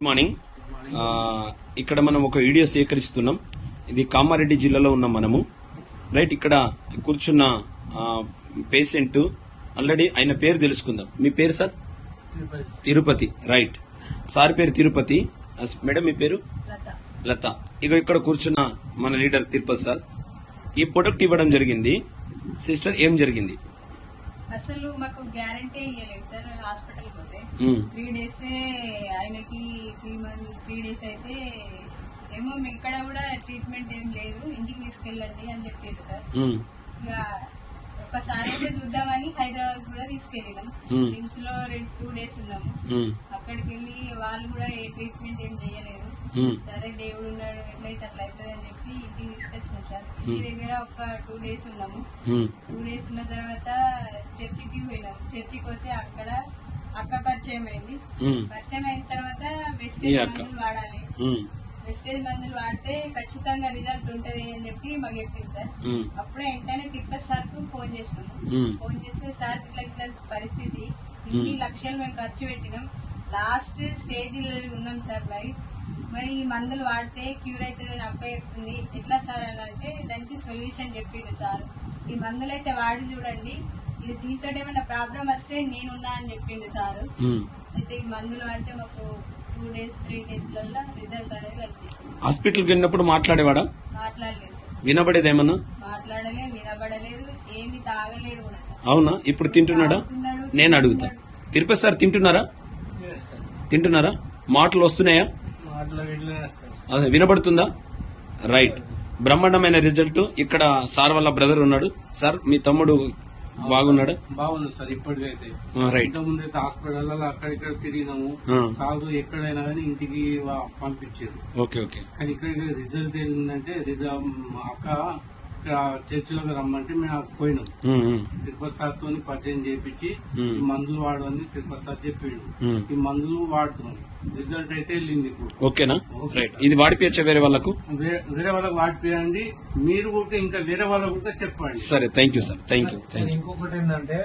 Good morning ఆ, ఇక్కడ మనం ఒక వీడియో సేకరిస్తున్నాం. ఇది కామారెడ్డి జిల్లాలో ఉన్నాం మనము. రైట్ ఇక్కడ కూర్చున్న పేషెంట్ ఆల్రెడీ ఆయన పేరు తెలుసుకుందాం. మీ పేరు సార్? తిరుపతి. రైట్ సార్ పేరు తిరుపతి. మేడం మీ పేరు? లత. లత. ఇక ఇక్కడ కూర్చున్న మన లీడర్ తిరుపతి సార్. ఈ ప్రొడక్ట్ ఇవ్వడం జరిగింది. సిస్టర్ ఏం జరిగింది? అసలు మాకు గ్యారంటీ ఇవ్వలేదు సార్ హాస్పిటల్ పోతే. త్రీ డేస్ ఆయనకి త్రీ మంత్ త్రీ డేస్ అయితే ఏమో ఇక్కడ కూడా ట్రీట్మెంట్ ఏం లేదు ఇంటికి తీసుకెళ్ళండి అని చెప్పారు సార్. ఇక ఒకసారి అయితే చూద్దామని హైదరాబాద్ కూడా తీసుకెళ్ళినాం. నిమ్స్లో రెండు టూ డేస్ ఉన్నాము. అక్కడికి వెళ్ళి వాళ్ళు కూడా ఏ ట్రీట్మెంట్ ఏం చేయలేదు సరే దేవుడు ఎట్లయితే అట్లా అవుతుంది అని చెప్పి ఇంటికి తీసుకొచ్చినాం సార్. ఇంటి దగ్గర ఒక టూ డేస్ ఉన్నాము. టూ డేస్ ఉన్న తర్వాత చర్చికి పోయినాం. చర్చికి పోతే అక్కడ అక్క పరిచయం అయింది. పరిచయం అయిన తర్వాత వెస్టేజ్. మందులు వాడాలి. వెస్టేజ్ మందులు వాడితే ఖచ్చితంగా రిజల్ట్ ఉంటది అని చెప్పి మాకు చెప్పింది సార్. అప్పుడే వెంటనే తిప్ప సార్కు ఫోన్ చేసినాము. ఫోన్ చేస్తే సార్ ఇట్లా ఇట్లా పరిస్థితి. ఇన్ని లక్షలు మేము ఖర్చు పెట్టినాం. లాస్ట్ స్టేజ్ ఉన్నాం సార్ మరి మరి ఈ మందులు వాడితే క్యూర్ అవుతుంది అక్క చెప్తుంది ఎట్లా సార్ అని అంటే దానికి సొల్యూషన్ చెప్పిండు సార్. ఈ మందులు అయితే వాడి చూడండి. ఇది దీంతో ఏమైనా ప్రాబ్లం వస్తే నేనున్నా అని చెప్పిండు సార్. అయితే ఈ మందులు వాడితే మాకు టూ డేస్ త్రీ డేస్లలో రిజల్ట్ అనేది కనిపించింది. హాస్పిటల్కి వెళ్ళినప్పుడు మాట్లాడేవాడా? మాట్లాడలేదు. వినబడేది ఏమన్నా? మాట్లాడలేదు వినబడలేదు. ఏమి తాగలేడు కూడా అవునా? ఇప్పుడు తింటున్నాడా? నేను అడుగుతా. తిరుపతి సార్ తింటున్నారా? తింటున్నారా? మాటలు వస్తున్నాయా? వినబడుతుందా? రైట్ బ్రహ్మాండమైన రిజల్ట్ ఇక్కడ సార్ వాళ్ళ బ్రదర్ ఉన్నాడు. సార్ మీ తమ్ముడు బాగున్నాడు? బాగుంది సార్ ఇప్పటికైతే. రైట్ ఇంతకుముందు అయితే హాస్పిటల్ అక్కడిక్కడ తిరిగినాము. సాగు ఎక్కడైనా కానీ ఇంటికి పంపించారు. Okay okay. కానీ ఇక్కడ రిజల్ట్ ఏంటంటే రిజల్ట్ అక్క చర్చిలోకి రమ్మంటే మేము పోయినాం. ఉమ్, ఉమ్, తిరుపతి సార్తో పరిచయం చేయించి ఉమ్. ఈ మందులు వాడమని తిరుపతి సార్ చెప్పిండు. ఈ మందులు వాడుతున్నాం. రిజల్ట్ అయితే వెళ్ళింది ఇప్పుడు. ఓకేనా? రైట్. ఇది వాడిపించే వేరే వాళ్ళకు? వేరే వాళ్ళకి వాడిపోయండి. మీరు కూడా ఇంకా వేరే వాళ్ళకు కూడా చెప్పండి. సరే thank you sir thank you ఇంకొకటి ఏంటంటే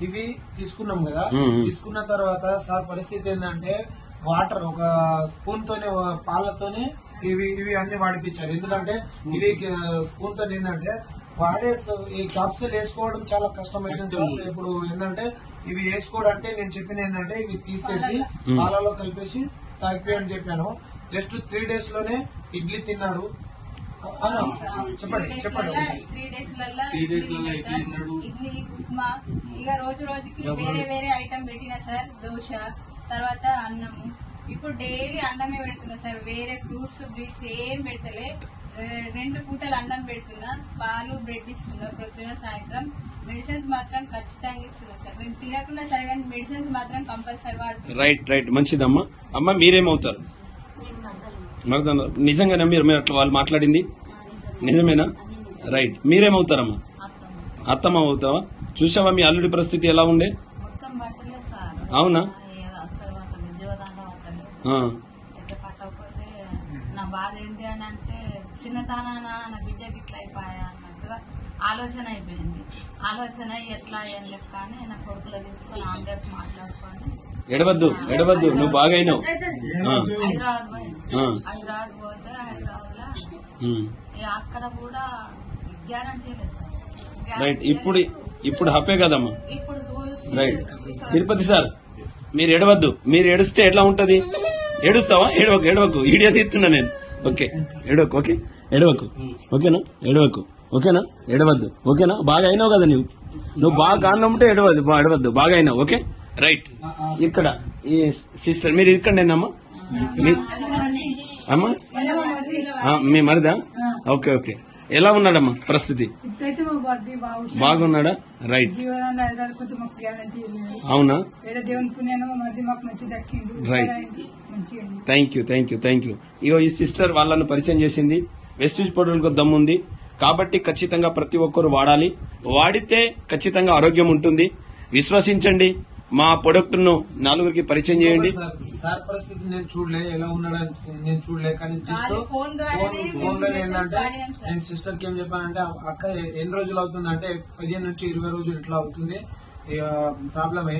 ఇవి తీసుకున్నాం కదా. తీసుకున్న తర్వాత సార్ పరిస్థితి ఏంటంటే వాటర్ ఒక స్పూన్ తోనే పాలతోనే ఇవి ఇవి అన్ని వాడిపించారు. ఎందుకంటే ఇవి స్పూన్తో ఏంటంటే వాడే ఈ క్యాప్సూల్ వేసుకోవడం చాలా కష్టమైంది ఇప్పుడు ఏంటంటే ఇవి వేసుకోవడం అంటే నేను చెప్పిన ఏంటంటే ఇవి తీసేసి. పాలలో కలిపేసి తాగిపోయి అని చెప్పాను. జస్ట్ త్రీ డేస్లోనే ఇడ్లీ తిన్నారు. చెప్పండి చెప్పండి త్రీ డేస్. ఇడ్లీ ఉప్మా ఇక రోజు రోజుకి వేరే వేరే ఐటమ్ పెట్టినా సార్. దోశ తర్వాత అన్నము ఇప్పుడు డైలీ అన్నమే పెడుతున్నా సార్. వేరే ఫ్రూట్స్ బ్రీడ్స్ ఏం పెడతలే. రెండు పూటలు అన్నం పెడుతున్నా. పాలు బ్రెడ్ ఇస్తున్నా ప్రొద్దున సాయంత్రం. మెడిసిన్స్ మాత్రం ఖచ్చితంగా ఇస్తున్నా సార్. మేము తినకుండా సరే కానీ మెడిసిన్స్ మాత్రం కంపల్సరీ వాడుతున్నాం. Right right. మంచిదమ్మా. అమ్మ మీరేమవుతారు? మరదన నిజంగానే మీరు మీరు అట్లా వాళ్ళు మాట్లాడింది? నిజమేనా? రైట్. మీరేమవుతారమ్మా? అత్తమ్మ అవుతావా? చూసావా మీ అల్లుడి పరిస్థితి ఎలా ఉండే? మొత్తం పట్టలేదు సార్. అవునా? పట్టకపోతే నా బాధ ఏంటి అని అంటే చిన్నతనాన నా బిడ్డకి ఇట్లా అయిపోయా అన్నట్టుగా ఆలోచన అయిపోయింది. ఆలోచన ఎట్లా ఏం లెక్క అని నా కొడుకులో తీసుకొని ఆంబులెన్స్ మాట్లాడుకొని. ఎడవద్దు ఎడవద్దు నువ్వు బాగైనావు. ఆ, హైదరాబాద్ హైదరాబాద్ పోతే హైదరాబాద్లో. అక్కడ కూడా గ్యారంటీ లేదు సార్. రైట్ ఇప్పుడు ఇప్పుడు హప్పే కదమ్మా. రైట్ తిరుపతి సార్ మీరు ఎడవద్దు. మీరు ఏడుస్తే ఎట్లా ఉంటది? ఏడుస్తావా? ఏడవకు ఏడవకు. ఈడియా తీస్తున్నా నేను. ఓకే. ఏడవకు ఓకే? ఏడవకు. ఓకేనా? ఏడవకు. ఓకేనా? ఏడవద్దు. ఓకేనా? బాగా అయినావు కదా నువ్వు నువ్వు బాగా కారణం ఉంటే ఏడవద్దు. ఏడవద్దు. బాగా అయినావు. ఓకే? రైట్. ఇక్కడ ఈ సిస్టర్ మీరు ఇక్కడనేనమ్మా? మీ అమ్మా. మీ మరిదా? Okay okay. ఎలా ఉన్నాడమ్మా పరిస్థితి? బాగున్నాడా? రైట్. అవునా? అయింది. Thank you thank you thank you. ఇగో ఈ సిస్టర్ వాళ్ళను పరిచయం చేసింది. వెస్టిజ్ పౌడర్కు దమ్ముంది కాబట్టి ఖచ్చితంగా ప్రతి ఒక్కరు వాడాలి. వాడితే ఖచ్చితంగా ఆరోగ్యం ఉంటుంది. విశ్వసించండి. మా ప్రొడక్ట్ను నలుగురికి పరిచయం చేయండి. సార్ సార్ పరిస్థితి నేను చూడలే ఎలా ఉన్నాడని నేను చూడలే కానీ ఫోన్లో ఏంటంటే. నేను సిస్టర్కి ఏం చెప్పానంటే అక్క ఎన్ని రోజులు అవుతుంది అంటే పదిహేను నుంచి ఇరవై రోజులు ఇట్లా అవుతుంది ప్రాబ్లమే.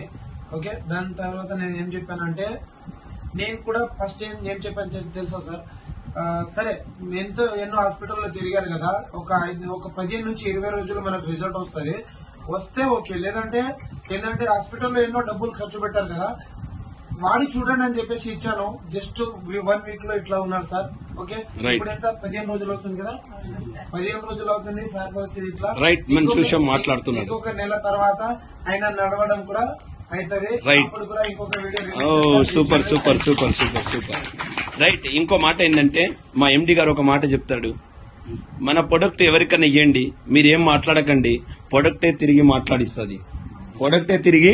ఓకే? దాని తర్వాత నేను ఏం చెప్పానంటే నేను కూడా ఫస్ట్ ఏం ఏం చెప్పాను తెలుసా సార్? సరే ఎంతో ఎన్నో హాస్పిటల్లో తిరిగారు కదా ఒక ఐదు ఒక పదిహేను నుంచి ఇరవై రోజులు మనకు రిజల్ట్ వస్తుంది. వస్తే ఓకే లేదంటే ఏంటంటే హాస్పిటల్లో ఎన్నో డబ్బులు ఖర్చు పెట్టారు కదా. వాడి చూడండి అని చెప్పేసి ఇచ్చాను. జస్ట్ వన్ వీక్లో ఇట్లా ఉన్నారు సార్. ఓకే. ఇప్పుడు ఎంత? పదిహేను రోజులు అవుతుంది కదా? పదిహేను రోజులు అవుతుంది సార్ పరిస్థితి ఇట్లా. Right, మనం చూసాం, మాట్లాడుతున్నాడు. ఇంకొక నెల తర్వాత ఆయన నడవడం కూడా అవుతుంది. అప్పుడు కూడా ఇంకొక video super. Super super super super right ఇంకో మాట ఏంటంటే మా ఎండి గారు ఒక మాట చెప్తాడు. మన ప్రొడక్ట్ ఎవరికైనా ఇవ్వండి మీరేం మాట్లాడకండి ప్రొడక్టే తిరిగి మాట్లాడిస్తుంది. ప్రొడక్టే తిరిగి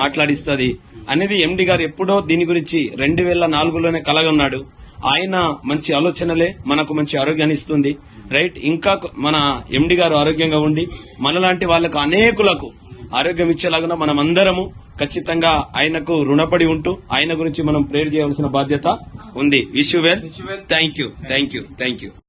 మాట్లాడిస్తుంది. అనేది ఎండి గారు ఎప్పుడో దీని గురించి రెండు వేల నాలుగులోనే కలగన్నాడు. ఆయన మంచి ఆలోచనలే మనకు మంచి ఆరోగ్యాన్ని ఇస్తుంది. రైట్ ఇంకా మన ఎండి గారు ఆరోగ్యంగా ఉండి మనలాంటి వాళ్ళకు అనేకులకు ఆరోగ్యం ఇచ్చేలాగా మనం అందరము ఖచ్చితంగా ఆయనకు రుణపడి ఉంటూ ఆయన గురించి మనం ప్రేర్ చేయవలసిన బాధ్యత ఉంది. Wish well thank you thank you thank you